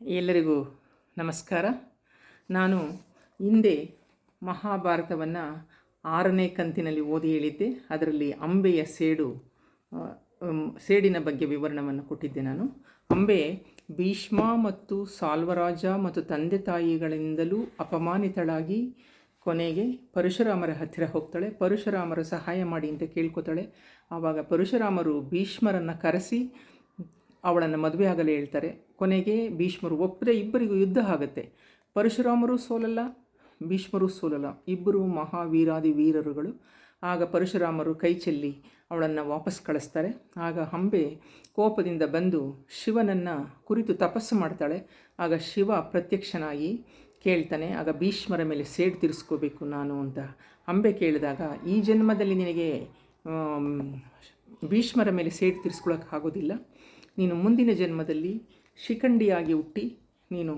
ಎಲ್ಲರಿಗೂ ನಮಸ್ಕಾರ. ನಾನು ಹಿಂದೆ ಮಹಾಭಾರತವನ್ನು ಆರನೇ ಕಂತಿನಲ್ಲಿ ಓದಿ ಹೇಳಿದ್ದೆ. ಅದರಲ್ಲಿ ಅಂಬೆಯ ಸೇಡು ಸೇಡಿನ ಬಗ್ಗೆ ವಿವರಣವನ್ನು ಕೊಟ್ಟಿದ್ದೆ ನಾನು. ಅಂಬೆ ಭೀಷ್ಮ ಮತ್ತು ಸಾಲ್ವರಾಜ ಮತ್ತು ತಂದೆ ತಾಯಿಗಳಿಂದಲೂ ಅಪಮಾನಿತಳಾಗಿ ಕೊನೆಗೆ ಪರಶುರಾಮರ ಹತ್ತಿರ ಹೋಗ್ತಾಳೆ. ಪರಶುರಾಮರು ಸಹಾಯ ಮಾಡಿ ಅಂತ ಕೇಳ್ಕೊತಾಳೆ. ಆವಾಗ ಪರಶುರಾಮರು ಭೀಷ್ಮರನ್ನು ಕರೆಸಿ ಅವಳನ್ನು ಮದುವೆ ಆಗಲು ಹೇಳ್ತಾರೆ. ಕೊನೆಗೆ ಭೀಷ್ಮರು ಒಪ್ಪದೆ ಇಬ್ಬರಿಗೂ ಯುದ್ಧ ಆಗುತ್ತೆ. ಪರಶುರಾಮರು ಸೋಲಲ್ಲ, ಭೀಷ್ಮರು ಸೋಲಲ್ಲ. ಇಬ್ಬರು ಮಹಾವೀರಾದಿ ವೀರರುಗಳು. ಆಗ ಪರಶುರಾಮರು ಕೈ ಚೆಲ್ಲಿ ಅವಳನ್ನು ವಾಪಸ್ ಕಳಿಸ್ತಾರೆ. ಆಗ ಹಂಬೆ ಕೋಪದಿಂದ ಬಂದು ಶಿವನನ್ನು ಕುರಿತು ತಪಸ್ಸು ಮಾಡ್ತಾಳೆ. ಆಗ ಶಿವ ಪ್ರತ್ಯಕ್ಷನಾಗಿ ಕೇಳ್ತಾನೆ, ಆಗ ಭೀಷ್ಮರ ಮೇಲೆ ಸೇಡು ತೀರಿಸ್ಕೋಬೇಕು ನಾನು ಅಂತ. ಅಂಬೆ ಕೇಳಿದಾಗ, ಈ ಜನ್ಮದಲ್ಲಿ ನಿನಗೆ ಭೀಷ್ಮರ ಮೇಲೆ ಸೇಡು ತೀರಿಸ್ಕೊಳ್ಳೋಕೆ ಆಗೋದಿಲ್ಲ ನೀನು ಮುಂದಿನ ಜನ್ಮದಲ್ಲಿ ಶಿಖಂಡಿಯಾಗಿ ಹುಟ್ಟಿ ನೀನು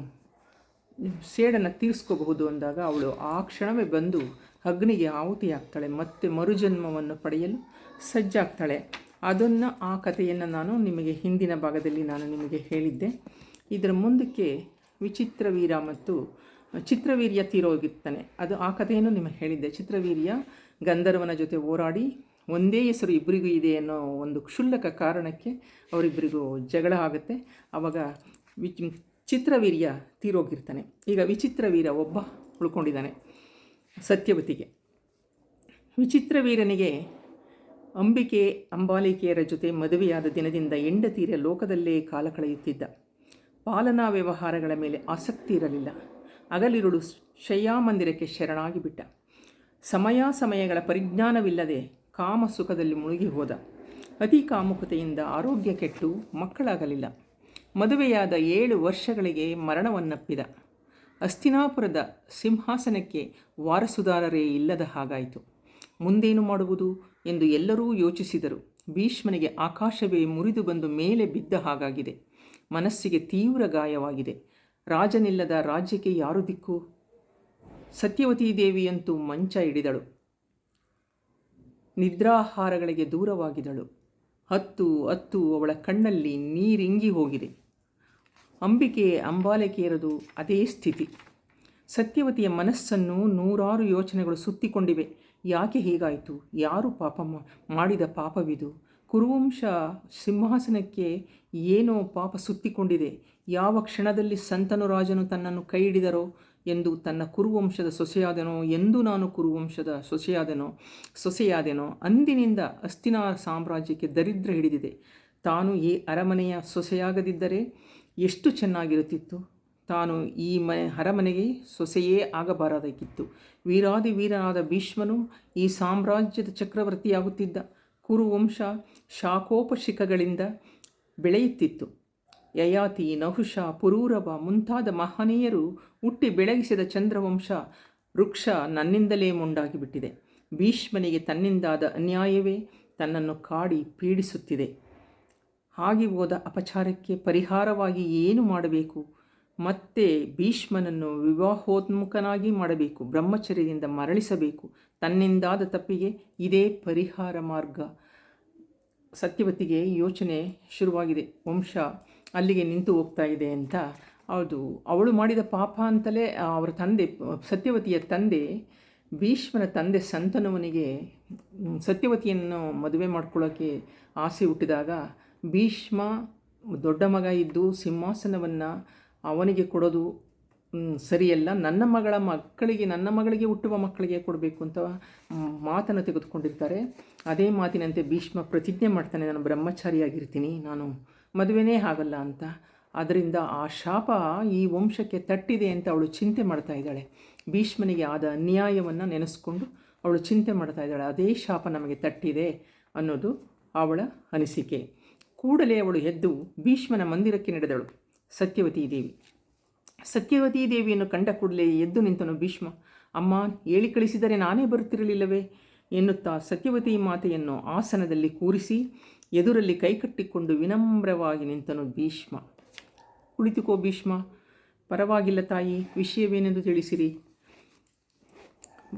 ಸೇಡನ್ನು ತೀರಿಸ್ಕೋಬಹುದು ಅಂದಾಗ ಅವಳು ಆ ಕ್ಷಣವೇ ಬಂದು ಅಗ್ನಿಗೆ ಆಹುತಿಯಾಗ್ತಾಳೆ, ಮತ್ತೆ ಮರುಜನ್ಮವನ್ನು ಪಡೆಯಲು ಸಜ್ಜಾಗ್ತಾಳೆ. ಅದನ್ನು ಆ ಕಥೆಯನ್ನು ನಾನು ನಿಮಗೆ ಹಿಂದಿನ ಭಾಗದಲ್ಲಿ ನಾನು ನಿಮಗೆ ಹೇಳಿದ್ದೆ. ಇದರ ಮುಂದಕ್ಕೆ ವಿಚಿತ್ರವೀರ ಮತ್ತು ಚಿತ್ರವೀರ್ಯ ತೀರೋಗಿರ್ತಾನೆ. ಅದು ಆ ಕಥೆಯನ್ನು ನಿಮಗೆ ಹೇಳಿದ್ದೆ. ಚಿತ್ರವೀರ್ಯ ಗಂಧರ್ವನ ಜೊತೆ ಹೋರಾಡಿ ಒಂದೇ ಹೆಸರು ಇಬ್ಬರಿಗೂ ಇದೆ ಅನ್ನೋ ಒಂದು ಕ್ಷುಲ್ಲಕ ಕಾರಣಕ್ಕೆ ಅವರಿಬ್ಬರಿಗೂ ಜಗಳ ಆಗುತ್ತೆ. ಆವಾಗ ವಿಚ್ ಚಿತ್ರವೀರ್ಯ ತೀರೋಗಿರ್ತಾನೆ. ಈಗ ವಿಚಿತ್ರವೀರ ಒಬ್ಬ ಉಳ್ಕೊಂಡಿದ್ದಾನೆ ಸತ್ಯವತಿಗೆ. ವಿಚಿತ್ರವೀರನಿಗೆ ಅಂಬಿಕೆ ಅಂಬಾಲಿಕೆಯರ ಜೊತೆ ಮದುವೆಯಾದ ದಿನದಿಂದ ಹೆಂಡತೀರ ಲೋಕದಲ್ಲೇ ಕಾಲ ಕಳೆಯುತ್ತಿದ್ದ. ಪಾಲನಾ ವ್ಯವಹಾರಗಳ ಮೇಲೆ ಆಸಕ್ತಿ ಇರಲಿಲ್ಲ. ಅಗಲಿರುಳು ಶಯ್ಯಾಮಂದಿರಕ್ಕೆ ಶರಣಾಗಿ ಬಿಟ್ಟ ಸಮಯ ಸಮಯಗಳ ಪರಿಜ್ಞಾನವಿಲ್ಲದೆ ಕಾಮ ಸುಖದಲ್ಲಿ ಮುಳುಗಿ ಹೋದ. ಅತಿ ಕಾಮುಕತೆಯಿಂದ ಆರೋಗ್ಯ ಕೆಟ್ಟು ಮಕ್ಕಳಾಗಲಿಲ್ಲ. ಮದುವೆಯಾದ ಏಳು ವರ್ಷಗಳಿಗೆ ಮರಣವನ್ನಪ್ಪಿದ. ಅಸ್ತಿನಾಪುರದ ಸಿಂಹಾಸನಕ್ಕೆ ವಾರಸುದಾರರೇ ಇಲ್ಲದ ಹಾಗಾಯಿತು. ಮುಂದೇನು ಮಾಡುವುದು ಎಂದು ಎಲ್ಲರೂ ಯೋಚಿಸಿದರು. ಭೀಷ್ಮನಿಗೆ ಆಕಾಶವೇ ಮುರಿದು ಬಂದು ಮೇಲೆ ಬಿದ್ದ ಹಾಗಾಗಿದೆ. ಮನಸ್ಸಿಗೆ ತೀವ್ರ ಗಾಯವಾಗಿದೆ. ರಾಜನಿಲ್ಲದ ರಾಜ್ಯಕ್ಕೆ ಯಾರು ದಿಕ್ಕು? ಸತ್ಯವತೀ ದೇವಿಯಂತೂ ಮಂಚ ಹಿಡಿದಳು. ನಿದ್ರಾಹಾರಗಳಿಗೆ ದೂರವಾಗಿದಳು ಹತ್ತು ಹತ್ತು ಅವಳ ಕಣ್ಣಲ್ಲಿ ನೀರಿಂಗಿ ಹೋಗಿದೆ. ಅಂಬಿಕೆ ಅಂಬಾಲಿಕೆಯರದು ಅದೇ ಸ್ಥಿತಿ. ಸತ್ಯವತಿಯ ಮನಸ್ಸನ್ನು ನೂರಾರು ಯೋಚನೆಗಳು ಸುತ್ತಿಕೊಂಡಿವೆ. ಯಾಕೆ ಹೀಗಾಯಿತು? ಯಾರು ಪಾಪ ಮಾಡಿದ ಪಾಪವಿದು? ಕುರುವಂಶ ಸಿಂಹಾಸನಕ್ಕೆ ಏನೋ ಪಾಪ ಸುತ್ತಿಕೊಂಡಿದೆ. ಯಾವ ಕ್ಷಣದಲ್ಲಿ ಸಂತನು ರಾಜನು ತನ್ನನ್ನು ಕೈ ಹಿಡಿದರೋ ಎಂದು ತನ್ನ ಕುರುವಂಶದ ಸೊಸೆಯಾದನೋ ಎಂದು ನಾನು ಕುರುವಂಶದ ಸೊಸೆಯಾದನೋ, ಸೊಸೆಯಾದೆನೋ ಅಂದಿನಿಂದ ಅಸ್ತಿನ ಸಾಮ್ರಾಜ್ಯಕ್ಕೆ ದರಿದ್ರ ಹಿಡಿದಿದೆ. ತಾನು ಈ ಅರಮನೆಯ ಸೊಸೆಯಾಗದಿದ್ದರೆ ಎಷ್ಟು ಚೆನ್ನಾಗಿರುತ್ತಿತ್ತು? ತಾನು ಈ ಮನೆ ಅರಮನೆಗೆ ಸೊಸೆಯೇ ಆಗಬಾರದಾಗಿತ್ತು. ವೀರಾದಿ ವೀರನಾದ ಭೀಷ್ಮನು ಈ ಸಾಮ್ರಾಜ್ಯದ ಚಕ್ರವರ್ತಿಯಾಗುತ್ತಿದ್ದ. ಕುರುವಂಶ ಶಾಖೋಪಶಿಖಗಳಿಂದ ಬೆಳೆಯುತ್ತಿತ್ತು. ಯಯಾತಿ ನಹುಷ ಪುರೂರವ ಮುಂತಾದ ಮಹನೀಯರು ಹುಟ್ಟಿ ಬೆಳಗಿಸಿದ ಚಂದ್ರವಂಶ ವೃಕ್ಷ ನನ್ನಿಂದಲೇ ಮುಂಡಾಗಿಬಿಟ್ಟಿದೆ. ಭೀಷ್ಮನಿಗೆ ತನ್ನಿಂದಾದ ಅನ್ಯಾಯವೇ ತನ್ನನ್ನು ಕಾಡಿ ಪೀಡಿಸುತ್ತಿದೆ. ಹಾಗೆ ಹೋದ ಅಪಚಾರಕ್ಕೆ ಪರಿಹಾರವಾಗಿ ಏನು ಮಾಡಬೇಕು? ಮತ್ತೆ ಭೀಷ್ಮನನ್ನು ವಿವಾಹೋನ್ಮುಖನಾಗಿ ಮಾಡಬೇಕು, ಬ್ರಹ್ಮಚರ್ಯದಿಂದ ಮರಳಿಸಬೇಕು, ತನ್ನಿಂದಾದ ತಪ್ಪಿಗೆ ಇದೇ ಪರಿಹಾರ ಮಾರ್ಗ. ಸತ್ಯವತಿಗೆ ಯೋಚನೆ ಶುರುವಾಗಿದೆ. ವಂಶ ಅಲ್ಲಿಗೆ ನಿಂತು ಹೋಗ್ತಾ ಇದೆ ಅಂತ. ಅದು ಅವಳು ಮಾಡಿದ ಪಾಪ ಅಂತಲೇ ಅವರ ತಂದೆ, ಸತ್ಯವತಿಯ ತಂದೆ, ಭೀಷ್ಮನ ತಂದೆ ಸಂತನವನಿಗೆ ಸತ್ಯವತಿಯನ್ನು ಮದುವೆ ಮಾಡ್ಕೊಳ್ಳೋಕ್ಕೆ ಆಸೆ ಹುಟ್ಟಿದಾಗ ಭೀಷ್ಮ ದೊಡ್ಡ ಮಗ ಇದ್ದು ಸಿಂಹಾಸನವನ್ನು ಅವನಿಗೆ ಕೊಡೋದು ಸರಿಯಲ್ಲ. ನನ್ನ ಮಗಳ ಮಕ್ಕಳಿಗೆ, ನನ್ನ ಮಗಳಿಗೆ ಹುಟ್ಟುವ ಮಕ್ಕಳಿಗೆ ಕೊಡಬೇಕು ಅಂತ ಮಾತನ್ನು ತೆಗೆದುಕೊಂಡಿರ್ತಾರೆ. ಅದೇ ಮಾತಿನಂತೆ ಭೀಷ್ಮ ಪ್ರತಿಜ್ಞೆ ಮಾಡ್ತಾನೆ. ನಾನು ಬ್ರಹ್ಮಚಾರಿಯಾಗಿರ್ತೀನಿ. ನಾನು ಮದುವೆನೇ ಆಗಲ್ಲ ಅಂತ. ಅದರಿಂದ ಆ ಶಾಪ ಈ ವಂಶಕ್ಕೆ ತಟ್ಟಿದೆ ಅಂತ ಅವಳು ಚಿಂತೆ ಮಾಡ್ತಾ ಇದ್ದಾಳೆ. ಭೀಷ್ಮನಿಗೆ ಆದ ಅನ್ಯಾಯವನ್ನು ನೆನೆಸ್ಕೊಂಡು ಅವಳು ಚಿಂತೆ ಮಾಡ್ತಾ ಇದ್ದಾಳೆ. ಅದೇ ಶಾಪ ನಮಗೆ ತಟ್ಟಿದೆ ಅನ್ನೋದು ಅವಳ ಅನಿಸಿಕೆ. ಕೂಡಲೇ ಅವಳು ಎದ್ದು ಭೀಷ್ಮನ ಮಂದಿರಕ್ಕೆ ನಡೆದಳು. ಸತ್ಯವತೀ ದೇವಿ. ಸತ್ಯವತೀ ದೇವಿಯನ್ನು ಕಂಡ ಕೂಡಲೇ ಎದ್ದು ನಿಂತನು ಭೀಷ್ಮ. ಅಮ್ಮ, ಹೇಳಿ ಕಳಿಸಿದರೆ ನಾನೇ ಬರುತ್ತಿರಲಿಲ್ಲವೇ ಎನ್ನುತ್ತಾ ಸತ್ಯವತಿ ಮಾತೆಯನ್ನು ಆಸನದಲ್ಲಿ ಕೂರಿಸಿ ಎದುರಲ್ಲಿ ಕೈಕಟ್ಟಿಕೊಂಡು ವಿನಮ್ರವಾಗಿ ನಿಂತನು ಭೀಷ್ಮ. ಕುಳಿತುಕೋ ಭೀಷ್ಮ. ಪರವಾಗಿಲ್ಲ ತಾಯಿ, ವಿಷಯವೇನೆಂದು ತಿಳಿಸಿರಿ.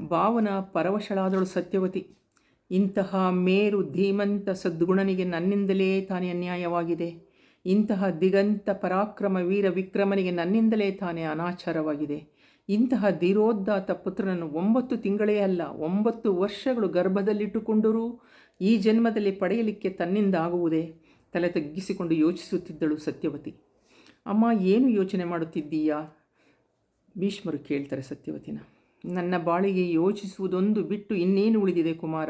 ಭಾವನ ಪರವಶಳಾದಳು ಸತ್ಯವತಿ. ಇಂತಹ ಮೇರು, ಧೀಮಂತ ಸದ್ಗುಣನಿಗೆ ನನ್ನಿಂದಲೇ ತಾನೇ ಅನ್ಯಾಯವಾಗಿದೆ. ಇಂತಹ ದಿಗಂತ ಪರಾಕ್ರಮ ವೀರ ವಿಕ್ರಮನಿಗೆ ನನ್ನಿಂದಲೇ ತಾನೇ ಅನಾಚಾರವಾಗಿದೆ. ಇಂತಹ ಧೀರೋದ್ದಾತ ಪುತ್ರನನ್ನು ಒಂಬತ್ತು ತಿಂಗಳೇ ಅಲ್ಲ, ಒಂಬತ್ತು ವರ್ಷಗಳು ಗರ್ಭದಲ್ಲಿಟ್ಟುಕೊಂಡರೂ. ಈ ಜನ್ಮದಲ್ಲಿ ಪಡೆಯಲಿಕ್ಕೆ ತನ್ನಿಂದ ಆಗುವುದೇ? ತಲೆ ತಗ್ಗಿಸಿಕೊಂಡು ಯೋಚಿಸುತ್ತಿದ್ದಳು ಸತ್ಯವತಿ. ಅಮ್ಮ, ಏನು ಯೋಚನೆ ಮಾಡುತ್ತಿದ್ದೀಯಾ? ಭೀಷ್ಮರು ಕೇಳ್ತಾರೆ ಸತ್ಯವತಿನ. ನನ್ನ ಬಾಳಿಗೆ ಯೋಚಿಸುವುದೊಂದು ಬಿಟ್ಟು ಇನ್ನೇನು ಉಳಿದಿದೆ ಕುಮಾರ?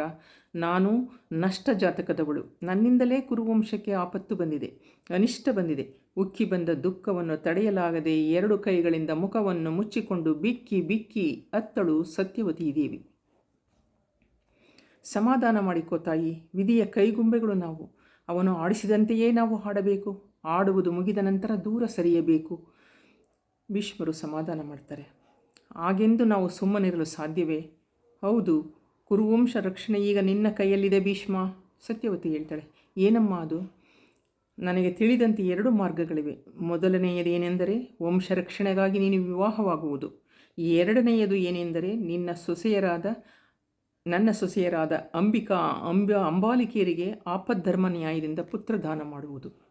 ನಾನು ನಷ್ಟ ಜಾತಕದವಳು ನನ್ನಿಂದಲೇ ಕುರುವಂಶಕ್ಕೆ ಆಪತ್ತು ಬಂದಿದೆ, ಅನಿಷ್ಟ ಬಂದಿದೆ. ಉಕ್ಕಿ ಬಂದ ದುಃಖವನ್ನು ತಡೆಯಲಾಗದೆ ಎರಡು ಕೈಗಳಿಂದ ಮುಖವನ್ನು ಮುಚ್ಚಿಕೊಂಡು ಬಿಕ್ಕಿ ಬಿಕ್ಕಿ ಅತ್ತಳು ಸತ್ಯವತಿ ದೇವಿ. ಸಮಾಧಾನ ಮಾಡಿಕೋ ತಾಯಿ, ವಿಧಿಯ ಕೈಗುಂಬೆಗಳು ನಾವು. ಅವನು ಆಡಿಸಿದಂತೆಯೇ ನಾವು ಹಾಡಬೇಕು. ಆಡುವುದು ಮುಗಿದ ನಂತರ ದೂರ ಸರಿಯಬೇಕು. ಭೀಷ್ಮರು ಸಮಾಧಾನ ಮಾಡ್ತಾರೆ. ಹಾಗೆಂದು ನಾವು ಸುಮ್ಮನಿರಲು ಸಾಧ್ಯವೇ? ಹೌದು, ಕುರುವಂಶ ರಕ್ಷಣೆ ಈಗ ನಿನ್ನ ಕೈಯಲ್ಲಿದೆ ಭೀಷ್ಮ, ಸತ್ಯವತಿ ಹೇಳ್ತಾಳೆ. ಏನಮ್ಮ ಅದು? ನನಗೆ ತಿಳಿದಂತೆ ಎರಡು ಮಾರ್ಗಗಳಿವೆ. ಮೊದಲನೆಯದು ಏನೆಂದರೆ ವಂಶ ರಕ್ಷಣೆಗಾಗಿ ನೀನು ವಿವಾಹವಾಗುವುದು. ಎರಡನೆಯದು ಏನೆಂದರೆ, ನಿನ್ನ ಸೊಸೆಯರಾದ ನನ್ನ ಸೊಸೆಯರಾದ ಅಂಬಿಕಾ, ಅಂಬ, ಅಂಬಾಲಿಕೆಯರಿಗೆ ಆಪದ್ಧರ್ಮ ನ್ಯಾಯದಿಂದ ಪುತ್ರದಾನ ಮಾಡುವುದು.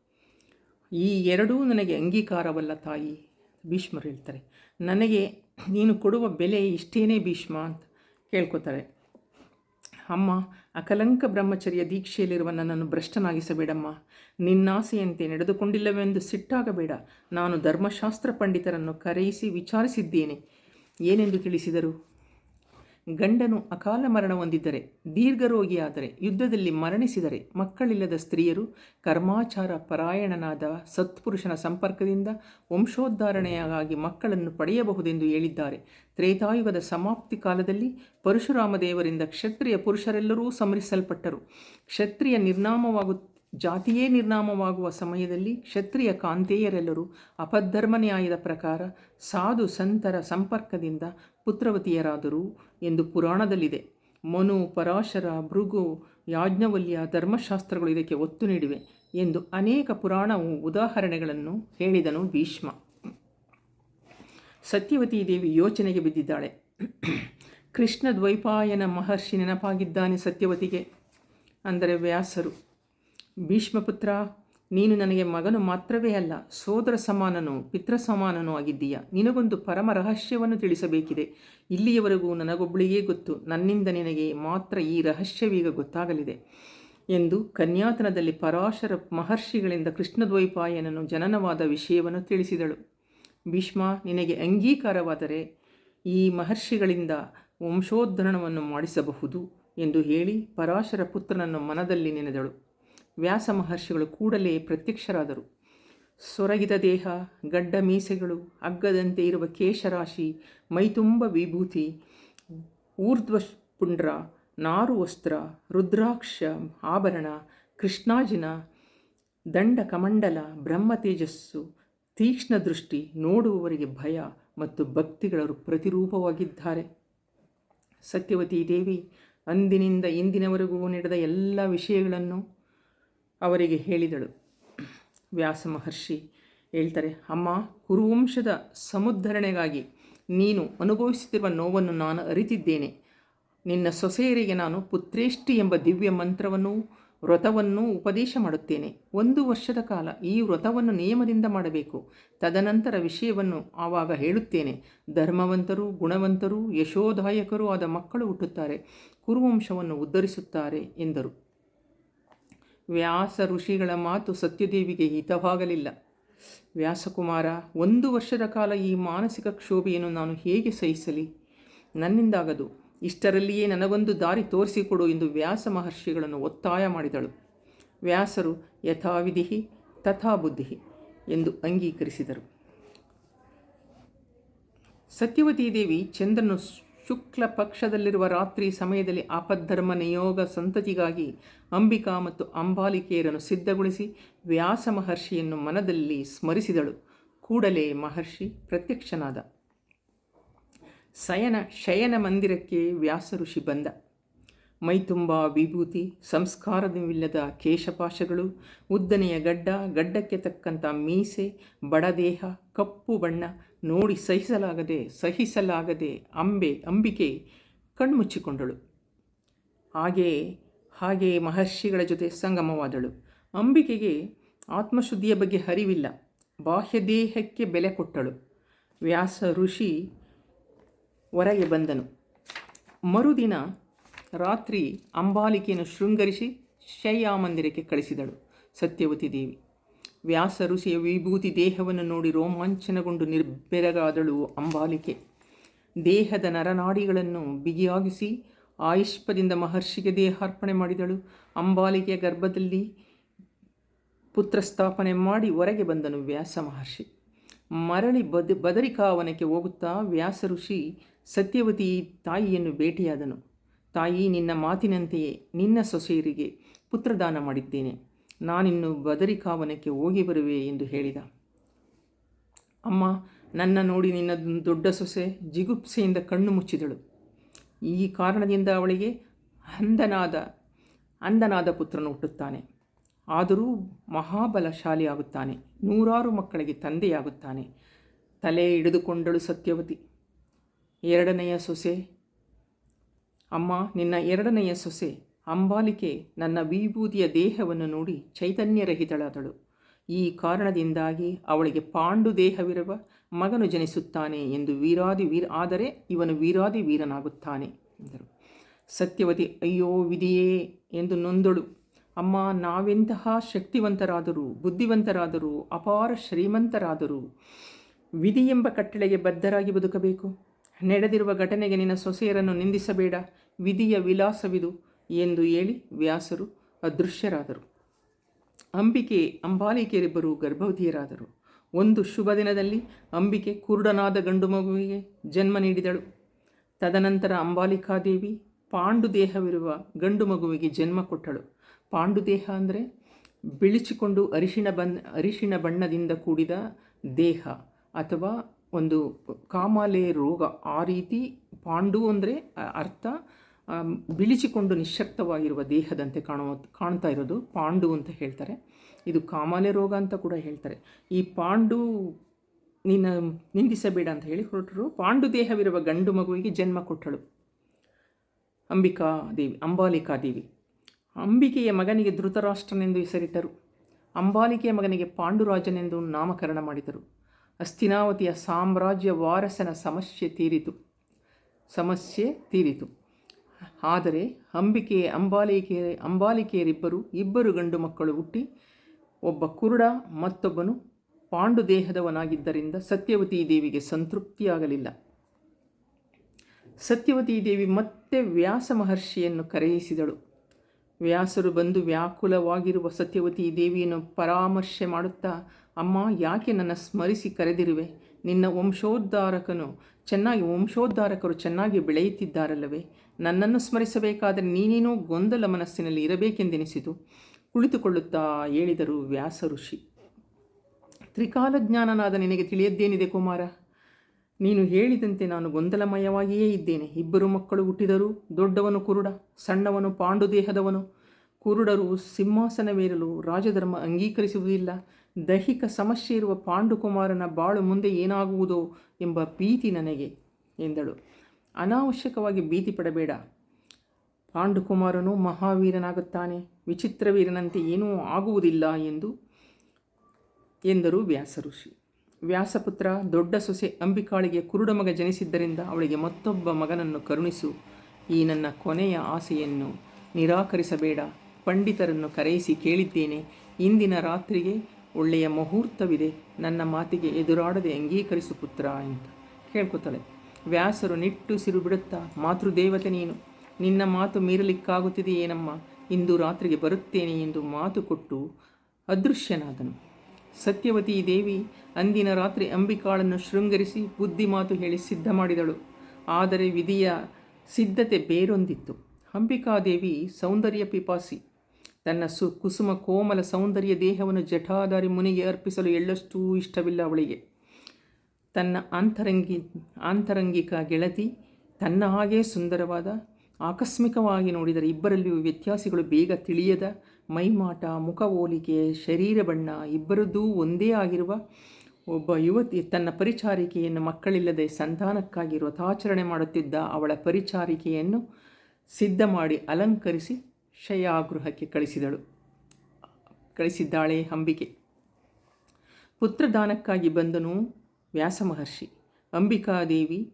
ಈ ಎರಡೂ ನನಗೆ ಅಂಗೀಕಾರವಲ್ಲ ತಾಯಿ, ಭೀಷ್ಮರು ಹೇಳ್ತಾರೆ. ನನಗೆ ನೀನು ಕೊಡುವ ಬೆಲೆ ಇಷ್ಟೇನೇ ಭೀಷ್ಮ ಅಂತ ಕೇಳ್ಕೊತಾರೆ. ಅಮ್ಮ, ಅಕಲಂಕ ಬ್ರಹ್ಮಚರ್ಯ ದೀಕ್ಷೆಯಲ್ಲಿರುವ ನನ್ನನ್ನು ಭ್ರಷ್ಟನಾಗಿಸಬೇಡಮ್ಮ. ನಿನ್ನಾಸೆಯಂತೆ ನಡೆದುಕೊಂಡಿಲ್ಲವೆಂದು ಸಿಟ್ಟಾಗಬೇಡ. ನಾನು ಧರ್ಮಶಾಸ್ತ್ರ ಪಂಡಿತರನ್ನು ಕರೆಯಿಸಿ ವಿಚಾರಿಸಿದ್ದೇನೆ. ಏನೆಂದು ತಿಳಿಸಿದರು? ಗಂಡನು ಅಕಾಲ ಮರಣ ಹೊಂದಿದ್ದರೆ, ದೀರ್ಘರೋಗಿಯಾದರೆ, ಯುದ್ಧದಲ್ಲಿ ಮರಣಿಸಿದರೆ ಮಕ್ಕಳಿಲ್ಲದ ಸ್ತ್ರೀಯರು ಕರ್ಮಾಚಾರ ಪರಾಯಣನಾದ ಸತ್ಪುರುಷನ ಸಂಪರ್ಕದಿಂದ ವಂಶೋದ್ಧಾರಣೆಯಾಗಿ ಮಕ್ಕಳನ್ನು ಪಡೆಯಬಹುದೆಂದು ಹೇಳಿದ್ದಾರೆ. ತ್ರೇತಾಯುಗದ ಸಮಾಪ್ತಿ ಕಾಲದಲ್ಲಿ ಪರಶುರಾಮ ದೇವರಿಂದ ಕ್ಷತ್ರಿಯ ಪುರುಷರೆಲ್ಲರೂ ಸಮರಿಸಲ್ಪಟ್ಟರು. ಕ್ಷತ್ರಿಯ ನಿರ್ನಾಮವಾಗು, ಜಾತಿಯೇ ನಿರ್ನಾಮವಾಗುವ ಸಮಯದಲ್ಲಿ ಕ್ಷತ್ರಿಯ ಕಾಂತೇಯರೆಲ್ಲರೂ ಅಪಧರ್ಮ ನ್ಯಾಯದ ಪ್ರಕಾರ ಸಾಧು ಸಂತರ ಸಂಪರ್ಕದಿಂದ ಪುತ್ರವತಿಯರಾದರು. ಎಂದು ಪುರಾಣದಲ್ಲಿದೆ. ಮನು, ಪರಾಶರ, ಭೃಗು, ಯಾಜ್ಞವಲ್ಯ, ಧರ್ಮಶಾಸ್ತ್ರಗಳು ಇದಕ್ಕೆ ಒತ್ತು ನೀಡಿವೆ ಎಂದು ಅನೇಕ ಪುರಾಣವು ಉದಾಹರಣೆಗಳನ್ನು ಹೇಳಿದನು ಭೀಷ್ಮ. ಸತ್ಯವತಿ ದೇವಿ ಯೋಚನೆಗೆ ಬಿದ್ದಿದ್ದಾಳೆ. ಕೃಷ್ಣ ದ್ವೈಪಾಯನ ಮಹರ್ಷಿ ನೆನಪಾಗಿದ್ದಾನೆ ಸತ್ಯವತಿಗೆ. ಅಂದರೆ ವ್ಯಾಸರು. ಭೀಷ್ಮಪುತ್ರ ನೀನು ನನಗೆ ಮಗನು ಮಾತ್ರವೇ ಅಲ್ಲ, ಸೋದರ ಸಮಾನನು ಪಿತೃ ಸಮಾನನೂ ಆಗಿದ್ದೀಯ? ನಿನಗೊಂದು ಪರಮ ರಹಸ್ಯವನ್ನು ತಿಳಿಸಬೇಕಿದೆ. ಇಲ್ಲಿಯವರೆಗೂ ನನಗೊಬ್ಬಳಿಗೇ ಗೊತ್ತು, ನನ್ನಿಂದ ನಿನಗೆ ಮಾತ್ರ ಈ ರಹಸ್ಯವೀಗ ಗೊತ್ತಾಗಲಿದೆ ಎಂದು ಕನ್ಯಾತನದಲ್ಲಿ ಪರಾಶರ ಮಹರ್ಷಿಗಳಿಂದ ಕೃಷ್ಣದ್ವೈಪಾಯನನು ಜನನವಾದ ವಿಷಯವನ್ನು ತಿಳಿಸಿದಳು. ಭೀಷ್ಮ, ನಿನಗೆ ಅಂಗೀಕಾರವಾದರೆ ಈ ಮಹರ್ಷಿಗಳಿಂದ ವಂಶೋದ್ಧರಣವನ್ನು ಮಾಡಿಸಬಹುದು ಎಂದು ಹೇಳಿ ಪರಾಶರ ಪುತ್ರನನ್ನು ಮನದಲ್ಲಿ ನೆನೆದಳು. ವ್ಯಾಸ ಮಹರ್ಷಿಗಳು ಕೂಡಲೇ ಪ್ರತ್ಯಕ್ಷರಾದರು. ಸೊರಗಿದ ದೇಹ, ಗಡ್ಡ ಮೀಸೆಗಳು, ಅಗ್ಗದಂತೆ ಇರುವ ಕೇಶರಾಶಿ, ಮೈತುಂಬ ವಿಭೂತಿ ಊರ್ಧ್ವ ಪುಂಡ್ರ ನಾರು ವಸ್ತ್ರ ರುದ್ರಾಕ್ಷ, ಆಭರಣ, ಕೃಷ್ಣಾಜಿನ ದಂಡ ಕಮಂಡಲ ಬ್ರಹ್ಮ ತೇಜಸ್ಸು ತೀಕ್ಷ್ಣ ದೃಷ್ಟಿ ನೋಡುವವರಿಗೆ ಭಯ ಮತ್ತು ಭಕ್ತಿಗಳರು ಪ್ರತಿರೂಪವಾಗಿದ್ದಾರೆ. ಸತ್ಯವತಿ ದೇವಿ, ಅಂದಿನಿಂದ ಇಂದಿನವರೆಗೂ ನಡೆದ ಎಲ್ಲ ವಿಷಯಗಳನ್ನು ಅವರಿಗೆ ಹೇಳಿದಳು. ವ್ಯಾಸ ಮಹರ್ಷಿ ಹೇಳ್ತಾರೆ, ಅಮ್ಮ, ಕುರುವಂಶದ ಸಮುದ್ಧರಣೆಗಾಗಿ ನೀನು ಅನುಭವಿಸುತ್ತಿರುವ ನೋವನ್ನು ನಾನು ಅರಿತಿದ್ದೇನೆ. ನಿನ್ನ ಸೊಸೆಯರಿಗೆ ನಾನು ಪುತ್ರೇಷ್ಟಿ ಎಂಬ ದಿವ್ಯ ಮಂತ್ರವನ್ನು ವ್ರತವನ್ನು ಉಪದೇಶ ಮಾಡುತ್ತೇನೆ. ಒಂದು ವರ್ಷದ ಕಾಲ ಈ ವ್ರತವನ್ನು ನಿಯಮದಿಂದ ಮಾಡಬೇಕು. ತದನಂತರ ವಿಷಯವನ್ನು ಆವಾಗ ಹೇಳುತ್ತೇನೆ. ಧರ್ಮವಂತರು, ಗುಣವಂತರು, ಯಶೋದಾಯಕರೂ ಆದ ಮಕ್ಕಳು ಹುಟ್ಟುತ್ತಾರೆ. ಕುರುವಂಶವನ್ನು ಉದ್ಧರಿಸುತ್ತಾರೆ ಎಂದರು. ವ್ಯಾಸ ಋಷಿಗಳ ಮಾತು ಸತ್ಯದೇವಿಗೆ ಹಿತವಾಗಲಿಲ್ಲ. ವ್ಯಾಸಕುಮಾರ, ಒಂದು ವರ್ಷದ ಕಾಲ ಈ ಮಾನಸಿಕ ಕ್ಷೋಭೆಯನ್ನು ನಾನು ಹೇಗೆ ಸಹಿಸಲಿ? ನನ್ನಿಂದಾಗದು. ಇಷ್ಟರಲ್ಲಿಯೇ ನನಗೊಂದು ದಾರಿ ತೋರಿಸಿಕೊಡು ಎಂದು ವ್ಯಾಸ ಮಹರ್ಷಿಗಳನ್ನು ಒತ್ತಾಯ ಮಾಡಿದಳು. ವ್ಯಾಸರು ಯಥಾವಿಧಿ ತಥಾ ಬುದ್ಧಿ ಎಂದು ಅಂಗೀಕರಿಸಿದರು. ಸತ್ಯವತೀ ದೇವಿ ಚಂದ್ರನು ಶುಕ್ಲ ಪಕ್ಷದಲ್ಲಿರುವ ರಾತ್ರಿ ಸಮಯದಲ್ಲಿ ಆಪದ್ಧರ್ಮ ನಿಯೋಗ ಸಂತತಿಗಾಗಿ ಅಂಬಿಕಾ ಮತ್ತು ಅಂಬಾಲಿಕೆಯರನ್ನು ಸಿದ್ಧಗೊಳಿಸಿ ವ್ಯಾಸ ಮಹರ್ಷಿಯನ್ನು ಮನದಲ್ಲಿ ಸ್ಮರಿಸಿದಳು. ಕೂಡಲೇ ಮಹರ್ಷಿ ಪ್ರತ್ಯಕ್ಷನಾದ. ಸಯನ ಶಯನ ಮಂದಿರಕ್ಕೆ ವ್ಯಾಸ ಋಷಿ ಬಂದ. ಮೈತುಂಬ ವಿಭೂತಿ, ಸಂಸ್ಕಾರವಿಲ್ಲದ ಕೇಶಪಾಶಗಳು, ಉದ್ದನೆಯ ಗಡ್ಡ, ಗಡ್ಡಕ್ಕೆ ತಕ್ಕಂಥ ಮೀಸೆ, ಬಡದೇಹ, ಕಪ್ಪು ಬಣ್ಣ ನೋಡಿ ಸಹಿಸಲಾಗದೆ ಸಹಿಸಲಾಗದೆ ಅಂಬೆ, ಅಂಬಿಕೆ ಕಣ್ಮುಚ್ಚಿಕೊಂಡಳು. ಹಾಗೆಯೇ ಹಾಗೆಯೇ ಮಹರ್ಷಿಗಳ ಜೊತೆ ಸಂಗಮವಾದಳು. ಅಂಬಿಕೆಗೆ ಆತ್ಮಶುದ್ಧಿಯ ಬಗ್ಗೆ ಹರಿವಿಲ್ಲ ಬಾಹ್ಯ ದೇಹಕ್ಕೆ ಬೆಲೆ ಕೊಟ್ಟಳು. ವ್ಯಾಸ ಋಷಿ ಹೊರಗೆ ಬಂದನು. ಮರುದಿನ ರಾತ್ರಿ ಅಂಬಾಲಿಕೆಯನ್ನು ಶೃಂಗರಿಸಿ ಶಯ್ಯಾಮಂದಿರಕ್ಕೆ ಕಳಿಸಿದಳು ಸತ್ಯವತಿ ದೇವಿ. ವ್ಯಾಸ ಋಷಿಯ ವಿಭೂತಿ ದೇಹವನ್ನು ನೋಡಿ ರೋಮಾಂಚನಗೊಂಡು ನಿರ್ಬೆರಗಾದಳು ಅಂಬಾಲಿಕೆ. ದೇಹದ ನರನಾಡಿಗಳನ್ನು ಬಿಗಿಯಾಗಿಸಿ ಆಯುಷ್ಪದಿಂದ ಮಹರ್ಷಿಗೆ ದೇಹಾರ್ಪಣೆ ಮಾಡಿದಳು. ಅಂಬಾಲಿಕೆಯ ಗರ್ಭದಲ್ಲಿ ಪುತ್ರ ಸ್ಥಾಪನೆ ಮಾಡಿ ಹೊರಗೆ ಬಂದನು ವ್ಯಾಸ ಮಹರ್ಷಿ. ಮರಳಿ ಬದ ಬದರಿಕಾವನಕ್ಕೆ ಹೋಗುತ್ತಾ ವ್ಯಾಸ ಋಷಿ ಸತ್ಯವತಿ ತಾಯಿಯನ್ನು ಭೇಟಿಯಾದನು ತಾಯಿ, ನಿನ್ನ ಮಾತಿನಂತೆಯೇ ನಿನ್ನ ಸೊಸೆಯರಿಗೆ ಪುತ್ರದಾನ ಮಾಡಿದ್ದೇನೆ. ನಾನಿನ್ನು ಬದರಿಕಾವನಕ್ಕೆ ಹೋಗಿ ಬರುವೆ ಎಂದು ಹೇಳಿದ. ಅಮ್ಮ, ನನ್ನ ನೋಡಿ ನಿನ್ನ ದೊಡ್ಡ ಸೊಸೆ ಜಿಗುಪ್ಸೆಯಿಂದ ಕಣ್ಣು ಮುಚ್ಚಿದಳು. ಈ ಕಾರಣದಿಂದ ಅವಳಿಗೆ ಅಂದನಾದ ಅಂದನಾದ ಪುತ್ರನು ಹುಟ್ಟುತ್ತಾನೆ. ಆದರೂ ಮಹಾಬಲಶಾಲಿಯಾಗುತ್ತಾನೆ ನೂರಾರು ಮಕ್ಕಳಿಗೆ ತಂದೆಯಾಗುತ್ತಾನೆ. ತಲೆ ಹಿಡಿದುಕೊಂಡಳು ಸತ್ಯವತಿ. ಎರಡನೆಯ ಸೊಸೆ, ಅಮ್ಮ, ನಿನ್ನ ಎರಡನೆಯ ಸೊಸೆ ಅಂಬಾಲಿಕೆ ನನ್ನ ವಿಭೂತಿಯ ದೇಹವನ್ನು ನೋಡಿ ಚೈತನ್ಯರಹಿತಳಾದಳು. ಈ ಕಾರಣದಿಂದಾಗಿ ಅವಳಿಗೆ ಪಾಂಡು ದೇಹವಿರುವ ಮಗನು ಜನಿಸುತ್ತಾನೆ ಎಂದು ವೀರಾದಿ ವೀರ, ಆದರೆ ಇವನು ವೀರಾದಿ ವೀರನಾಗುತ್ತಾನೆ ಎಂದರು. ಸತ್ಯವತಿ, ಅಯ್ಯೋ ವಿಧಿಯೇ ಎಂದು ನೊಂದಳು. ಅಮ್ಮ, ನಾವೆಂತಹ ಶಕ್ತಿವಂತರಾದರೂ, ಬುದ್ಧಿವಂತರಾದರೂ, ಅಪಾರ ಶ್ರೀಮಂತರಾದರೂ ವಿಧಿ ಎಂಬ ಕಟ್ಟಳೆಗೆ ಬದ್ಧರಾಗಿ ಬದುಕಬೇಕು? ನಡೆದಿರುವ ಘಟನೆಗೆ ನಿನ್ನ ಸೊಸೆಯರನ್ನು ನಿಂದಿಸಬೇಡ. ವಿಧಿಯ ವಿಲಾಸವಿದು. ಎಂದು ಹೇಳಿ ವ್ಯಾಸರು ಅದೃಶ್ಯರಾದರು. ಅಂಬಿಕೆ ಅಂಬಾಲಿಕೆಯರಿಬ್ಬರು ಗರ್ಭವತಿಯರಾದರು. ಒಂದು ಶುಭ ದಿನದಲ್ಲಿ ಅಂಬಿಕೆ ಕುರುಡನಾದ ಗಂಡು ಮಗುವಿಗೆ ಜನ್ಮ ನೀಡಿದಳು. ತದನಂತರ ಅಂಬಾಲಿಕಾದೇವಿ ಪಾಂಡು ದೇಹವಿರುವ ಗಂಡು ಮಗುವಿಗೆ ಜನ್ಮ ಕೊಟ್ಟಳು. ಪಾಂಡು ದೇಹ ಅಂದರೆ ಬಿಳಿಚಿಕೊಂಡು ಅರಿಶಿಣ ಬನ್, ಅರಿಶಿಣ ಬಣ್ಣದಿಂದ ಕೂಡಿದ ದೇಹ ಅಥವಾ ಒಂದು ಕಾಮಾಲೆ ರೋಗ. ಆ ರೀತಿ ಪಾಂಡು ಅಂದರೆ ಅರ್ಥ ಬಿಳಿಚಿಕೊಂಡು ನಿಶಕ್ತವಾಗಿರುವ ದೇಹದಂತೆ ಕಾಣುವ, ಕಾಣ್ತಾ ಇರೋದು ಪಾಂಡು ಅಂತ ಹೇಳ್ತಾರೆ. ಇದು ಕಾಮಾಲೆ ರೋಗ ಅಂತ ಕೂಡ ಹೇಳ್ತಾರೆ. ಈ ಪಾಂಡು ನಿನ್ನ ನಿಂದಿಸಬೇಡ ಅಂತ ಹೇಳಿ ಹೊರಟರು. ಪಾಂಡು ದೇಹವಿರುವ ಗಂಡು ಮಗುವಿಗೆ ಜನ್ಮ ಕೊಟ್ಟಳು. ಅಂಬಿಕಾ ದೇವಿ, ಅಂಬಾಲಿಕಾ ದೇವಿ. ಅಂಬಿಕೆಯ ಮಗನಿಗೆ ಧೃತರಾಷ್ಟ್ರನೆಂದು ಹೆಸರಿಟ್ಟರು. ಅಂಬಾಲಿಕೆಯ ಮಗನಿಗೆ ಪಾಂಡುರಾಜನೆಂದು ನಾಮಕರಣ ಮಾಡಿದರು. ಅಸ್ಥಿನಾವತಿಯ ಸಾಮ್ರಾಜ್ಯ ವಾರಸನ ಸಮಸ್ಯೆ ತೀರಿತು. ಸಮಸ್ಯೆ ತೀರಿತು. ಆದರೆ ಅಂಬಿಕೆ ಅಂಬಾಲಿಕೆ ಅಂಬಾಲಿಕೆಯರಿಬ್ಬರು ಇಬ್ಬರು ಗಂಡು ಮಕ್ಕಳು ಹುಟ್ಟಿ ಒಬ್ಬ ಕುರುಡ, ಮತ್ತೊಬ್ಬನು ಪಾಂಡು ದೇಹದವನಾಗಿದ್ದರಿಂದ ಸತ್ಯವತಿ ದೇವಿಗೆ ಸಂತೃಪ್ತಿಯಾಗಲಿಲ್ಲ. ಸತ್ಯವತಿ ದೇವಿ ಮತ್ತೆ ವ್ಯಾಸ ಮಹರ್ಷಿಯನ್ನು ಕರೆಯಿಸಿದಳು. ವ್ಯಾಸರು ಬಂದು ವ್ಯಾಕುಲವಾಗಿರುವ ಸತ್ಯವತಿ ದೇವಿಯನ್ನು ಪರಾಮರ್ಶೆ ಮಾಡುತ್ತಾ, ಅಮ್ಮ, ಯಾಕೆ ನನ್ನ ಸ್ಮರಿಸಿ ಕರೆದಿರುವೆ? ನಿನ್ನ ವಂಶೋದ್ಧಾರಕನು ಚೆನ್ನಾಗಿ, ವಂಶೋದ್ಧಾರಕರು ಚೆನ್ನಾಗಿ ಬೆಳೆಯುತ್ತಿದ್ದಾರಲ್ಲವೇ? ನನ್ನನ್ನು ಸ್ಮರಿಸಬೇಕಾದರೆ ನೀನೇನೋ ಗೊಂದಲ ಮನಸ್ಸಿನಲ್ಲಿ ಇರಬೇಕೆಂದೆನಿಸಿತು. ಕುಳಿತುಕೊಳ್ಳುತ್ತಾ ಹೇಳಿದರು ವ್ಯಾಸ ಋಷಿ. ತ್ರಿಕಾಲಜ್ಞಾನನಾದ ನಿನಗೆ ತಿಳಿಯದ್ದೇನಿದೆ ಕುಮಾರ? ನೀನು ಹೇಳಿದಂತೆ ನಾನು ಗೊಂದಲಮಯವಾಗಿಯೇ ಇದ್ದೇನೆ. ಇಬ್ಬರು ಮಕ್ಕಳು ಹುಟ್ಟಿದರು, ದೊಡ್ಡವನು ಕುರುಡ, ಸಣ್ಣವನು ಪಾಂಡು ದೇಹದವನು ಕುರುಡರು ಸಿಂಹಾಸನವೇರಲು ರಾಜಧರ್ಮ ಅಂಗೀಕರಿಸುವುದಿಲ್ಲ. ದೈಹಿಕ ಸಮಸ್ಯೆ ಇರುವ ಪಾಂಡುಕುಮಾರನ ಬಾಳು ಮುಂದೆ ಏನಾಗುವುದೋ ಎಂಬ ಭೀತಿ ನನಗೆ ಎಂದಳು. ಅನಾವಶ್ಯಕವಾಗಿ ಭೀತಿ ಪಡಬೇಡ. ಪಾಂಡುಕುಮಾರನು ಮಹಾವೀರನಾಗುತ್ತಾನೆ. ವಿಚಿತ್ರವೀರನಂತೆ ಏನೂ ಆಗುವುದಿಲ್ಲ ಎಂದು ಎಂದರು ವ್ಯಾಸ ಋಷಿ. ವ್ಯಾಸಪುತ್ರ ದೊಡ್ಡ ಸೊಸೆ ಅಂಬಿಕಾಳಿಗೆ ಕುರುಡ ಮಗ ಜನಿಸಿದ್ದರಿಂದ ಅವಳಿಗೆ ಮತ್ತೊಬ್ಬ ಮಗನನ್ನು ಕರುಣಿಸು. ಈ ನನ್ನ ಕೊನೆಯ ಆಸೆಯನ್ನು ನಿರಾಕರಿಸಬೇಡ. ಪಂಡಿತರನ್ನು ಕರೆಯಿಸಿ ಕೇಳಿದ್ದೇನೆ. ಇಂದಿನ ರಾತ್ರಿಗೆ ಒಳ್ಳೆಯ ಮುಹೂರ್ತವಿದೆ. ನನ್ನ ಮಾತಿಗೆ ಎದುರಾಡದೆ ಅಂಗೀಕರಿಸು ಪುತ್ರ ಅಂತ. ಕೇಳ್ಕೊತಾಳೆ. ವ್ಯಾಸರು ನಿಟ್ಟುಸಿರು ಬಿಡುತ್ತಾ ಮಾತೃದೇವತೆ ನೀನು, ನಿನ್ನ ಮಾತು ಮೀರಲಿಕ್ಕಾಗುತ್ತಿದೆಯೇನಮ್ಮ ಇಂದು ರಾತ್ರಿಗೆ ಬರುತ್ತೇನೆ ಎಂದು ಮಾತು ಕೊಟ್ಟು ಅದೃಶ್ಯನಾದನು. ಸತ್ಯವತಿ ದೇವಿ ಅಂದಿನ ರಾತ್ರಿ ಅಂಬಿಕಾಳನ್ನು ಶೃಂಗರಿಸಿ ಬುದ್ಧಿ ಮಾತು ಹೇಳಿ ಸಿದ್ಧ ಮಾಡಿದಳು. ಆದರೆ ವಿಧಿಯ ಸಿದ್ಧತೆ ಬೇರೊಂದಿತ್ತು. ಅಂಬಿಕಾದೇವಿ ಸೌಂದರ್ಯ ಪಿಪಾಸಿ. ತನ್ನ ಸು ಕುಸುಮ ಕೋಮಲ ಸೌಂದರ್ಯ ದೇಹವನ್ನು ಜಠಾಧಾರಿ ಮುನಿಗೆ ಅರ್ಪಿಸಲು ಎಳ್ಳಷ್ಟೂ ಇಷ್ಟವಿಲ್ಲ ಅವಳಿಗೆ. ತನ್ನ ಅಂತರಂಗಿ ಆಂತರಂಗಿಕ ಗೆಳತಿ, ತನ್ನ ಹಾಗೆ ಸುಂದರವಾದ, ಆಕಸ್ಮಿಕವಾಗಿ ನೋಡಿದರೆ ಇಬ್ಬರಲ್ಲಿಯೂ ವ್ಯತ್ಯಾಸಗಳು ಬೇಗ ತಿಳಿಯದ, ಮೈಮಾಟ, ಮುಖ ಹೋಲಿಕೆ, ಶರೀರ ಬಣ್ಣ ಇಬ್ಬರದ್ದೂ ಒಂದೇ ಆಗಿರುವ ಒಬ್ಬ ಯುವತಿ ತನ್ನ ಪರಿಚಾರಿಕೆಯನ್ನು ಮಕ್ಕಳಿಲ್ಲದೆ ಸಂತಾನಕ್ಕಾಗಿ ವ್ರತಾಚರಣೆ ಮಾಡುತ್ತಿದ್ದ ಅವಳ ಪರಿಚಾರಿಕೆಯನ್ನು ಸಿದ್ಧ ಮಾಡಿ ಅಲಂಕರಿಸಿ ಶಯಾಗೃಹಕ್ಕೆ ಕಳಿಸಿದಳು. ಕಳಿಸಿದ್ದಾಳೆ ಅಂಬಿಕೆ. ಪುತ್ರದಾನಕ್ಕಾಗಿ ಬಂದನು. ವ್ಯಾಸ ಮಹರ್ಷಿ ಅಂಬಿಕಾದೇವಿ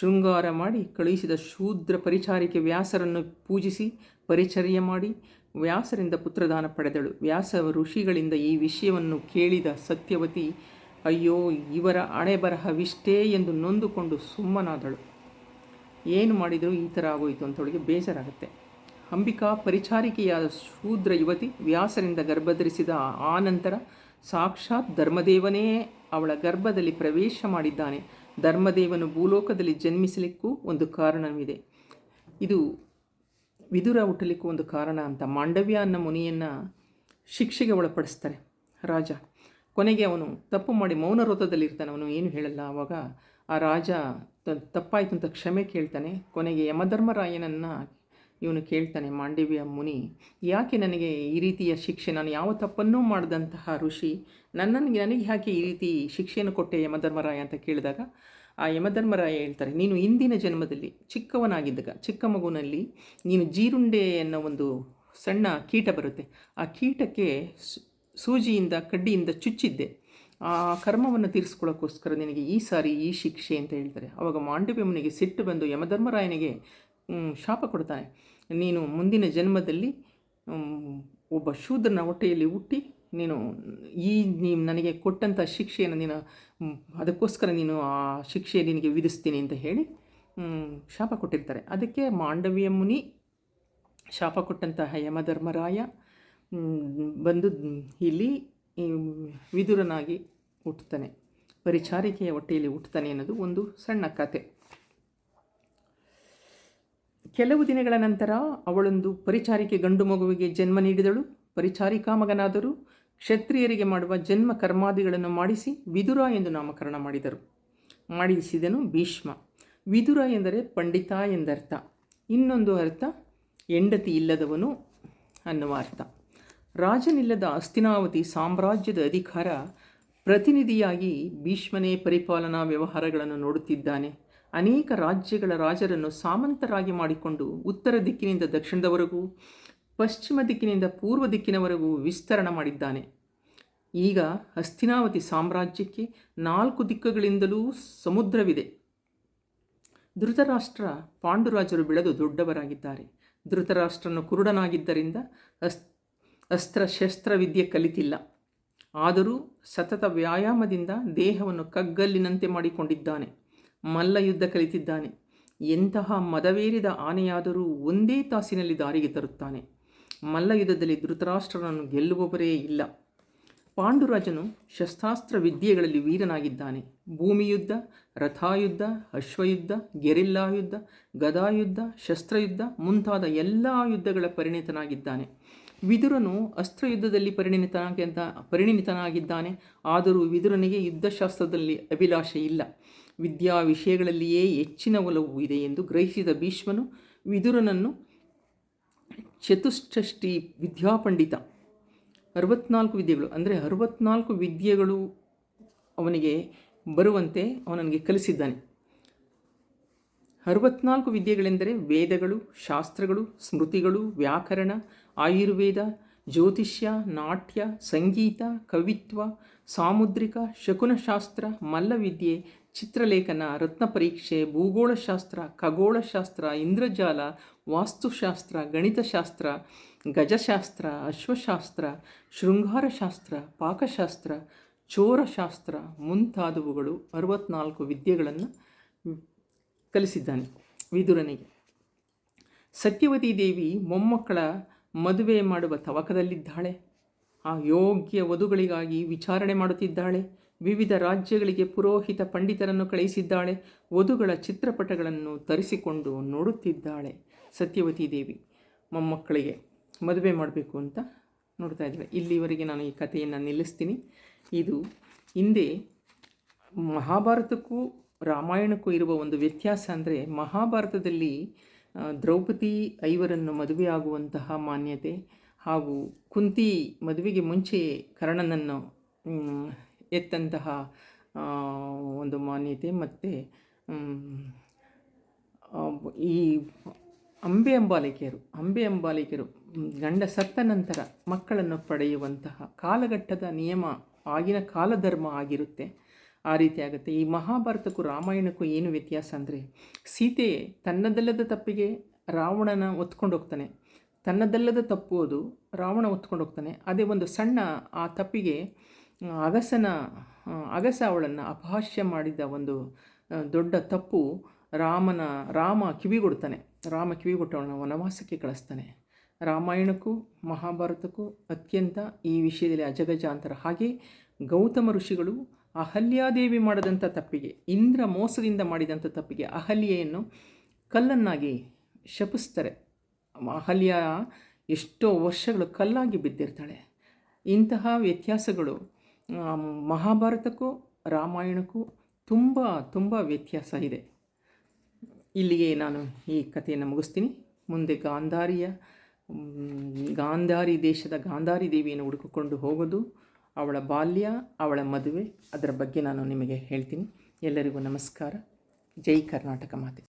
ಶೃಂಗಾರ ಮಾಡಿ ಕಳುಹಿಸಿದ ಶೂದ್ರ ಪರಿಚಾರಿಕೆ ವ್ಯಾಸರನ್ನು ಪೂಜಿಸಿ ಪರಿಚರ್ಯ ಮಾಡಿ ವ್ಯಾಸರಿಂದ ಪುತ್ರದಾನ ಪಡೆದಳು. ವ್ಯಾಸ ಋಷಿಗಳಿಂದ ಈ ವಿಷಯವನ್ನು ಕೇಳಿದ ಸತ್ಯವತಿ, ಅಯ್ಯೋ, ಇವರ ಹಣೆ ಬರಹವಿಷ್ಟೇ ಎಂದು ನೊಂದುಕೊಂಡು ಸುಮ್ಮನಾದಳು. ಏನು ಮಾಡಿದರೂ ಈ ಥರ ಆಗೋಯಿತು ಅಂತವಳಿಗೆ ಬೇಜಾರಾಗುತ್ತೆ. ಅಂಬಿಕಾ ಪರಿಚಾರಿಕೆಯಾದ ಶೂದ್ರ ಯುವತಿ ವ್ಯಾಸರಿಂದ ಗರ್ಭಧರಿಸಿದ ಆ ನಂತರ ಸಾಕ್ಷಾತ್ ಧರ್ಮದೇವನೇ ಅವಳ ಗರ್ಭದಲ್ಲಿ ಪ್ರವೇಶ ಮಾಡಿದ್ದಾನೆ. ಧರ್ಮದೇವನು ಭೂಲೋಕದಲ್ಲಿ ಜನ್ಮಿಸಲಿಕ್ಕೂ ಒಂದು ಕಾರಣವಿದೆ. ಇದು ವಿದುರ ಹುಟ್ಟಲಿಕ್ಕೂ ಒಂದು ಕಾರಣ ಅಂತ ಮಾಂಡವ್ಯ ಅನ್ನೋ ಮುನಿಯನ್ನು ಶಿಕ್ಷೆಗೆ ಒಳಪಡಿಸ್ತಾರೆ. ರಾಜ, ಕೊನೆಗೆ ಅವನು ತಪ್ಪು ಮಾಡಿ ಮೌನ ವ್ರತದಲ್ಲಿರ್ತಾನೆ ಅವನು ಏನು ಹೇಳಲ್ಲ. ಆವಾಗ ಆ ರಾಜ ತಪ್ಪಾಯಿತು ತಪ್ಪಾಯ್ತು ಅಂತ ಕ್ಷಮೆ ಕೇಳ್ತಾನೆ. ಕೊನೆಗೆ ಯಮಧರ್ಮರಾಯನನ್ನು ಇವನು ಕೇಳ್ತಾನೆ, ಮಾಂಡವ್ಯ ಮುನಿ, ಯಾಕೆ ನನಗೆ ಈ ರೀತಿಯ ಶಿಕ್ಷೆ? ನಾನು ಯಾವ ತಪ್ಪನ್ನೂ ಮಾಡಿದಂತಹ ಋಷಿ. ನನ್ನನಿಗೆ ನನಗೆ ಯಾಕೆ ಈ ರೀತಿ ಶಿಕ್ಷೆಯನ್ನು ಕೊಟ್ಟೆ ಯಮಧರ್ಮರಾಯ? ಅಂತ ಕೇಳಿದಾಗ, ಆ ಯಮಧರ್ಮರಾಯ ಹೇಳ್ತಾರೆ, ನೀನು ಇಂದಿನ ಜನ್ಮದಲ್ಲಿ ಚಿಕ್ಕವನಾಗಿದ್ದಾಗ, ಚಿಕ್ಕ ಮಗುವಿನಲ್ಲಿ ನೀನು ಜೀರುಂಡೆ ಅನ್ನೋ ಒಂದು ಸಣ್ಣ ಕೀಟ ಬರುತ್ತೆ. ಆ ಕೀಟಕ್ಕೆ ಸೂಜಿಯಿಂದ, ಕಡ್ಡಿಯಿಂದ ಚುಚ್ಚಿದ್ದೆ. ಆ ಕರ್ಮವನ್ನು ತೀರಿಸ್ಕೊಳ್ಳೋಕ್ಕೋಸ್ಕರ ನಿನಗೆ ಈ ಸಾರಿ ಈ ಶಿಕ್ಷೆ ಅಂತ ಹೇಳ್ತಾರೆ. ಅವಾಗ ಮಾಂಡವ್ಯಮನಿಗೆ ಸಿಟ್ಟು ಬಂದು ಯಮಧರ್ಮರಾಯನಿಗೆ ಶಾಪ ಕೊಡ್ತಾನೆ. ನೀನು ಮುಂದಿನ ಜನ್ಮದಲ್ಲಿ ಒಬ್ಬ ಶೂದ್ರನ ಹೊಟ್ಟೆಯಲ್ಲಿ ಹುಟ್ಟಿ ನೀನು ಈ ನೀವು ನನಗೆ ಕೊಟ್ಟಂಥ ಶಿಕ್ಷೆಯನ್ನು ನೀನು ಅದಕ್ಕೋಸ್ಕರ ನೀನು ಆ ಶಿಕ್ಷೆ ನಿನಗೆ ವಿಧಿಸ್ತೀನಿ ಅಂತ ಹೇಳಿ ಶಾಪ ಕೊಟ್ಟಿರ್ತಾರೆ. ಅದಕ್ಕೆ ಮಾಂಡವಿಯ ಮುನಿ ಶಾಪ ಕೊಟ್ಟಂತಹ ಯಮಧರ್ಮರಾಯ ಬಂದು ಇಲ್ಲಿ ವಿದುರನಾಗಿ ಹುಟ್ಟುತ್ತಾನೆ. ಪರಿಚಾರಿಕೆಯ ಹೊಟ್ಟೆಯಲ್ಲಿ ಹುಟ್ಟುತ್ತಾನೆ ಅನ್ನೋದು ಒಂದು ಸಣ್ಣ ಕತೆ. ಕೆಲವು ದಿನಗಳ ನಂತರ ಅವಳೊಂದು ಪರಿಚಾರಿಕೆ ಗಂಡು ಮಗುವಿಗೆ ಜನ್ಮ ನೀಡಿದಳು. ಪರಿಚಾರಿಕಾ ಮಗನಾದರೂ ಕ್ಷತ್ರಿಯರಿಗೆ ಮಾಡುವ ಜನ್ಮ ಕರ್ಮಾದಿಗಳನ್ನು ಮಾಡಿಸಿ ವಿದುರ ಎಂದು ನಾಮಕರಣ ಮಾಡಿದರು. ಮಾಡಿಸಿದನು ಭೀಷ್ಮ. ವಿದುರ ಎಂದರೆ ಪಂಡಿತ ಎಂದರ್ಥ. ಇನ್ನೊಂದು ಅರ್ಥ, ಹೆಂಡತಿ ಇಲ್ಲದವನು ಅನ್ನುವ ಅರ್ಥ. ರಾಜನಿಲ್ಲದ ಅಸ್ತಿನಾವತಿ ಸಾಮ್ರಾಜ್ಯದ ಅಧಿಕಾರ ಪ್ರತಿನಿಧಿಯಾಗಿ ಭೀಷ್ಮನೇ ಪರಿಪಾಲನಾ ವ್ಯವಹಾರಗಳನ್ನು ನೋಡುತ್ತಿದ್ದಾನೆ. ಅನೇಕ ರಾಜ್ಯಗಳ ರಾಜರನ್ನು ಸಾಮಂತರಾಗಿ ಮಾಡಿಕೊಂಡು ಉತ್ತರ ದಿಕ್ಕಿನಿಂದ ದಕ್ಷಿಣದವರೆಗೂ, ಪಶ್ಚಿಮ ದಿಕ್ಕಿನಿಂದ ಪೂರ್ವ ದಿಕ್ಕಿನವರೆಗೂ ವಿಸ್ತರಣೆ ಮಾಡಿದ್ದಾನೆ. ಈಗ ಹಸ್ತಿನಾವತಿ ಸಾಮ್ರಾಜ್ಯಕ್ಕೆ ನಾಲ್ಕು ದಿಕ್ಕುಗಳಿಂದಲೂ ಸಮುದ್ರವಿದೆ. ಧೃತರಾಷ್ಟ್ರ ಪಾಂಡುರಾಜರು ಬೆಳೆದು ದೊಡ್ಡವರಾಗಿದ್ದಾರೆ. ಧೃತರಾಷ್ಟ್ರನು ಕುರುಡನಾಗಿದ್ದರಿಂದ ಅಸ್ ಅಸ್ತ್ರಶಸ್ತ್ರವಿದ್ಯೆ ಕಲಿತಿಲ್ಲ. ಆದರೂ ಸತತ ವ್ಯಾಯಾಮದಿಂದ ದೇಹವನ್ನು ಕಗ್ಗಲ್ಲಿನಂತೆ ಮಾಡಿಕೊಂಡಿದ್ದಾನೆ. ಮಲ್ಲ ಯುದ್ಧ ಕಲಿತಿದ್ದಾನೆ. ಎಂತಹ ಮದವೇರಿದ ಆನೆಯಾದರೂ ಒಂದೇ ತಾಸಿನಲ್ಲಿ ದಾರಿಗೆ ತರುತ್ತಾನೆ. ಮಲ್ಲ ಯುದ್ಧದಲ್ಲಿ ಧೃತರಾಷ್ಟ್ರನನ್ನು ಗೆಲ್ಲುವವರೇ ಇಲ್ಲ. ಪಾಂಡುರಾಜನು ಶಸ್ತ್ರಾಸ್ತ್ರ ವಿದ್ಯೆಗಳಲ್ಲಿ ವೀರನಾಗಿದ್ದಾನೆ. ಭೂಮಿಯುದ್ಧ, ರಥಾಯುದ್ಧ, ಅಶ್ವಯುದ್ಧ ಗೆರಿಲ್ಲಾ ಯುದ್ಧ ಗದಾಯುದ್ಧ, ಶಸ್ತ್ರಯುದ್ಧ ಮುಂತಾದ ಎಲ್ಲ ಯುದ್ಧಗಳ ಪರಿಣಿತನಾಗಿದ್ದಾನೆ. ವಿದುರನು ಅಸ್ತ್ರಯುದ್ಧದಲ್ಲಿ ಪರಿಣಿತನಾಗಿದ್ದ ಪರಿಣಿತನಾಗಿದ್ದಾನೆ. ಆದರೂ ವಿದುರನಿಗೆ ಯುದ್ಧಶಾಸ್ತ್ರದಲ್ಲಿ ಅಭಿಲಾಷೆ ಇಲ್ಲ. ವಿದ್ಯಾ ವಿಷಯಗಳಲ್ಲಿಯೇ ಹೆಚ್ಚಿನ ಒಲವು ಇದೆ ಎಂದು ಗ್ರಹಿಸಿದ ಭೀಷ್ಮನು ವಿದುರನನ್ನು ಚತುಷ್ಠಷ್ಟಿ ವಿದ್ಯಾಪಂಡಿತ. ಅರವತ್ನಾಲ್ಕು ವಿದ್ಯೆಗಳು, ಅಂದರೆ ಅರವತ್ನಾಲ್ಕು ವಿದ್ಯೆಗಳು ಅವನಿಗೆ ಬರುವಂತೆ ಅವನಿಗೆ ಕಲಿಸಿದ್ದಾನೆ. ಅರವತ್ನಾಲ್ಕು ವಿದ್ಯೆಗಳೆಂದರೆ ವೇದಗಳು, ಶಾಸ್ತ್ರಗಳು, ಸ್ಮೃತಿಗಳು, ವ್ಯಾಕರಣ, ಆಯುರ್ವೇದ, ಜ್ಯೋತಿಷ್ಯ, ನಾಟ್ಯ, ಸಂಗೀತ, ಕವಿತ್ವ, ಸಾಮುದ್ರಿಕ, ಶಕುನಶಾಸ್ತ್ರ, ಮಲ್ಲವಿದ್ಯೆ ಚಿತ್ರಲೇಖನ ರತ್ನ ಪರೀಕ್ಷೆ ಭೂಗೋಳಶಾಸ್ತ್ರ, ಖಗೋಳಶಾಸ್ತ್ರ, ಇಂದ್ರಜಾಲ, ವಾಸ್ತುಶಾಸ್ತ್ರ, ಗಣಿತಶಾಸ್ತ್ರ, ಗಜಶಾಸ್ತ್ರ, ಅಶ್ವಶಾಸ್ತ್ರ, ಶೃಂಗಾರಶಾಸ್ತ್ರ, ಪಾಕಶಾಸ್ತ್ರ, ಚೋರಶಾಸ್ತ್ರ ಮುಂತಾದವುಗಳು ಅರವತ್ನಾಲ್ಕು ವಿದ್ಯೆಗಳನ್ನು ಕಲಿಸಿದ್ದಾನೆ ವಿದುರನಿಗೆ. ಸತ್ಯವತಿ ದೇವಿ ಮೊಮ್ಮಕ್ಕಳ ಮದುವೆ ಮಾಡುವ ತವಕದಲ್ಲಿದ್ದಾಳೆ. ಆ ಯೋಗ್ಯ ವಧುಗಳಿಗಾಗಿ ವಿಚಾರಣೆ ಮಾಡುತ್ತಿದ್ದಾಳೆ. ವಿವಿಧ ರಾಜ್ಯಗಳಿಗೆ ಪುರೋಹಿತ ಪಂಡಿತರನ್ನು ಕಳಿಸಿದ್ದಾಳೆ. ವಧುಗಳ ಚಿತ್ರಪಟಗಳನ್ನು ತರಿಸಿಕೊಂಡು ನೋಡುತ್ತಿದ್ದಾಳೆ ಸತ್ಯವತಿ ದೇವಿ. ಮೊಮ್ಮಕ್ಕಳಿಗೆ ಮದುವೆ ಮಾಡಬೇಕು ಅಂತ ನೋಡ್ತಾ ಇದ್ದಾಳೆ ಇಲ್ಲಿವರೆಗೆ ನಾನು ಈ ಕಥೆಯನ್ನು ನಿಲ್ಲಿಸ್ತೀನಿ. ಇದು ಹಿಂದೆ ಮಹಾಭಾರತಕ್ಕೂ ರಾಮಾಯಣಕ್ಕೂ ಇರುವ ಒಂದು ವ್ಯತ್ಯಾಸ ಅಂದರೆ ಮಹಾಭಾರತದಲ್ಲಿ ದ್ರೌಪದಿ ಐವರನ್ನು ಮದುವೆಯಾಗುವಂತಹ ಮಾನ್ಯತೆ ಹಾಗೂ ಕುಂತಿ ಮದುವೆಗೆ ಮುಂಚೆ ಕರ್ಣನನ್ನು ಎತ್ತಂತಹ ಒಂದು ಮಾನ್ಯತೆ ಮತ್ತು ಈ ಅಂಬೆ ಅಂಬಾಲಿಕೆಯರು ಅಂಬೆ ಅಂಬಾಲಿಕೆಯರು ಗಂಡ ಸತ್ತ ನಂತರ ಮಕ್ಕಳನ್ನು ಪಡೆಯುವಂತಹ ಕಾಲಘಟ್ಟದ ನಿಯಮ, ಆಗಿನ ಕಾಲಧರ್ಮ ಆಗಿರುತ್ತೆ. ಆ ರೀತಿ ಆಗುತ್ತೆ. ಈ ಮಹಾಭಾರತಕ್ಕೂ ರಾಮಾಯಣಕ್ಕೂ ಏನು ವ್ಯತ್ಯಾಸ ಅಂದರೆ, ಸೀತೆ ತನ್ನದಲ್ಲದ ತಪ್ಪಿಗೆ ರಾವಣನ ಒತ್ಕೊಂಡು ಹೋಗ್ತಾನೆ. ತನ್ನದಲ್ಲದ ತಪ್ಪು ರಾವಣ ಒತ್ಕೊಂಡು ಹೋಗ್ತಾನೆ. ಅದೇ ಒಂದು ಸಣ್ಣ ಆ ತಪ್ಪಿಗೆ ಅಗಸನ ಅಗಸ ಅವಳನ್ನು ಅಪಹಾಸ್ಯ ಮಾಡಿದ ಒಂದು ದೊಡ್ಡ ತಪ್ಪು ರಾಮನ, ರಾಮ ಕಿವಿಗೊಡ್ತಾನೆ ರಾಮ ಕಿವಿಗೊಟ್ಟು ಅವಳನ್ನು ವನವಾಸಕ್ಕೆ ಕಳಿಸ್ತಾನೆ. ರಾಮಾಯಣಕ್ಕೂ, ಮಹಾಭಾರತಕ್ಕೂ ಅತ್ಯಂತ ಈ ವಿಷಯದಲ್ಲಿ ಅಜಗಜಾಂತರ ಹಾಗೆ ಗೌತಮ ಋಷಿಗಳು ಅಹಲ್ಯಾದೇವಿ ಮಾಡಿದಂಥ ತಪ್ಪಿಗೆ, ಇಂದ್ರ ಮೋಸದಿಂದ ಮಾಡಿದಂಥ ತಪ್ಪಿಗೆ ಅಹಲ್ಯೆಯನ್ನು ಕಲ್ಲನ್ನಾಗಿ ಶಪಿಸ್ತಾರೆ. ಅಹಲ್ಯ ಎಷ್ಟೋ ವರ್ಷಗಳು ಕಲ್ಲಾಗಿ ಬಿದ್ದಿರ್ತಾಳೆ. ಇಂತಹ ವ್ಯತ್ಯಾಸಗಳು ಮಹಾಭಾರತಕ್ಕೂ, ರಾಮಾಯಣಕ್ಕೂ ತುಂಬ ತುಂಬ ವ್ಯತ್ಯಾಸ ಇದೆ. ಇಲ್ಲಿಗೆ ನಾನು ಈ ಕಥೆಯನ್ನು ಮುಗಿಸ್ತೀನಿ. ಮುಂದೆ ಗಾಂಧಾರಿಯ ಗಾಂಧಾರಿ ದೇಶದ ಗಾಂಧಾರಿ ದೇವಿಯನ್ನು ಹುಡುಕಿಕೊಂಡು ಹೋಗೋದು, ಅವಳ ಬಾಲ್ಯ, ಅವಳ ಮದುವೆ, ಅದರ ಬಗ್ಗೆ ನಾನು ನಿಮಗೆ ಹೇಳ್ತೀನಿ. ಎಲ್ಲರಿಗೂ ನಮಸ್ಕಾರ. ಜೈ ಕರ್ನಾಟಕ ಮಾತೆ.